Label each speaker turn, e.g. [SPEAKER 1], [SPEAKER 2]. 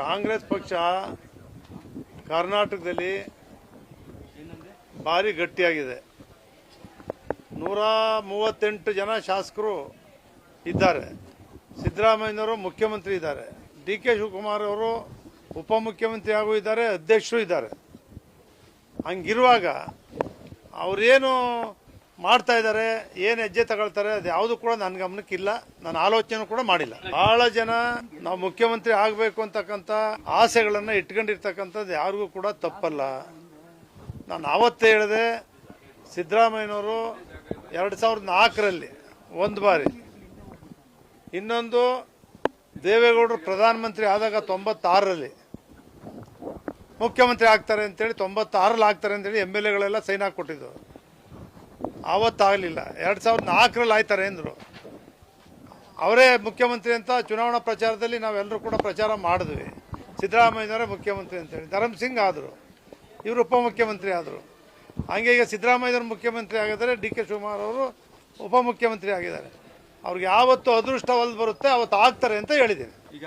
[SPEAKER 1] ಕಾಂಗ್ರೆಸ್ ಪಕ್ಷ ಕರ್ನಾಟಕದಲ್ಲಿ ಭಾರಿ ಗಟ್ಟಿಯಾಗಿದೆ. ನೂರ ಮೂವತ್ತೆಂಟು ಜನ ಶಾಸಕರು ಇದ್ದಾರೆ. ಸಿದ್ದರಾಮಯ್ಯನವರು ಮುಖ್ಯಮಂತ್ರಿ ಇದ್ದಾರೆ. ಡಿ ಕೆ ಶಿವಕುಮಾರ್ ಅವರು ಉಪಮುಖ್ಯಮಂತ್ರಿ ಹಾಗೂ ಇದ್ದಾರೆ, ಅಧ್ಯಕ್ಷರು ಇದ್ದಾರೆ. ಹಂಗಿರುವಾಗ ಅವರೇನು ಮಾಡ್ತಾ ಇದ್ದಾರೆ, ಏನು ಹೆಜ್ಜೆ ತಗೊಳ್ತಾರೆ, ಅದು ಯಾವುದು ಕೂಡ ನನ್ನ ಗಮನಕ್ಕಿಲ್ಲ. ನಾನು ಆಲೋಚನೆ ಕೂಡ ಮಾಡಿಲ್ಲ. ಬಹಳ ಜನ ನಾವು ಮುಖ್ಯಮಂತ್ರಿ ಆಗಬೇಕು ಅಂತಕ್ಕಂಥ ಆಸೆಗಳನ್ನು ಇಟ್ಕೊಂಡಿರ್ತಕ್ಕಂಥದ್ದು ಯಾರಿಗೂ ಕೂಡ ತಪ್ಪಲ್ಲ. ನಾನು ಆವತ್ತೇ ಹೇಳಿದೆ, ಸಿದ್ದರಾಮಯ್ಯನವರು ಎರಡು ಸಾವಿರದ ನಾಲ್ಕರಲ್ಲಿ ಒಂದು ಬಾರಿ. ಇನ್ನೊಂದು ದೇವೇಗೌಡರು ಪ್ರಧಾನಮಂತ್ರಿ ಆದಾಗ ತೊಂಬತ್ತಾರರಲ್ಲಿ. ಮುಖ್ಯಮಂತ್ರಿ ಆಗ್ತಾರೆ ಅಂತೇಳಿ ತೊಂಬತ್ತಾರಲ್ಲಿ ಆಗ್ತಾರೆ ಅಂತೇಳಿ ಎಂ ಎಲ್ ಎಗಳೆಲ್ಲ ಸೈನ್ ಹಾಕ್ಕೊಟ್ಟಿದ್ದು. ಆವತ್ತಾಗಲಿಲ್ಲ ಎರಡು ಸಾವಿರದ ನಾಲ್ಕರಲ್ಲಿ ಆಯ್ತಾರೆ ಅಂದರು ಅವರೇ ಮುಖ್ಯಮಂತ್ರಿ ಅಂತ ಚುನಾವಣಾ ಪ್ರಚಾರದಲ್ಲಿ ನಾವೆಲ್ಲರೂ ಕೂಡ ಪ್ರಚಾರ ಮಾಡಿದ್ವಿ. ಸಿದ್ದರಾಮಯ್ಯನವರೇ ಮುಖ್ಯಮಂತ್ರಿ ಅಂತೇಳಿ ಧರಮ್ ಸಿಂಗ್ ಆದರು. ಇವರು ಉಪಮುಖ್ಯಮಂತ್ರಿ ಆದರು. ಹಂಗೆ ಈಗ ಸಿದ್ದರಾಮಯ್ಯನವರು ಮುಖ್ಯಮಂತ್ರಿ ಆಗಿದ್ದಾರೆ, ಡಿ ಕೆ ಶಿವಕುಮಾರ್ ಅವರು ಉಪಮುಖ್ಯಮಂತ್ರಿ ಆಗಿದ್ದಾರೆ. ಅವ್ರಿಗೆ ಯಾವತ್ತು ಅದೃಷ್ಟ ಒಲ್ದು ಬರುತ್ತೆ, ಅವತ್ತು ಆಗ್ತಾರೆ ಅಂತ ಹೇಳಿದ್ದೀನಿ.
[SPEAKER 2] ಈಗ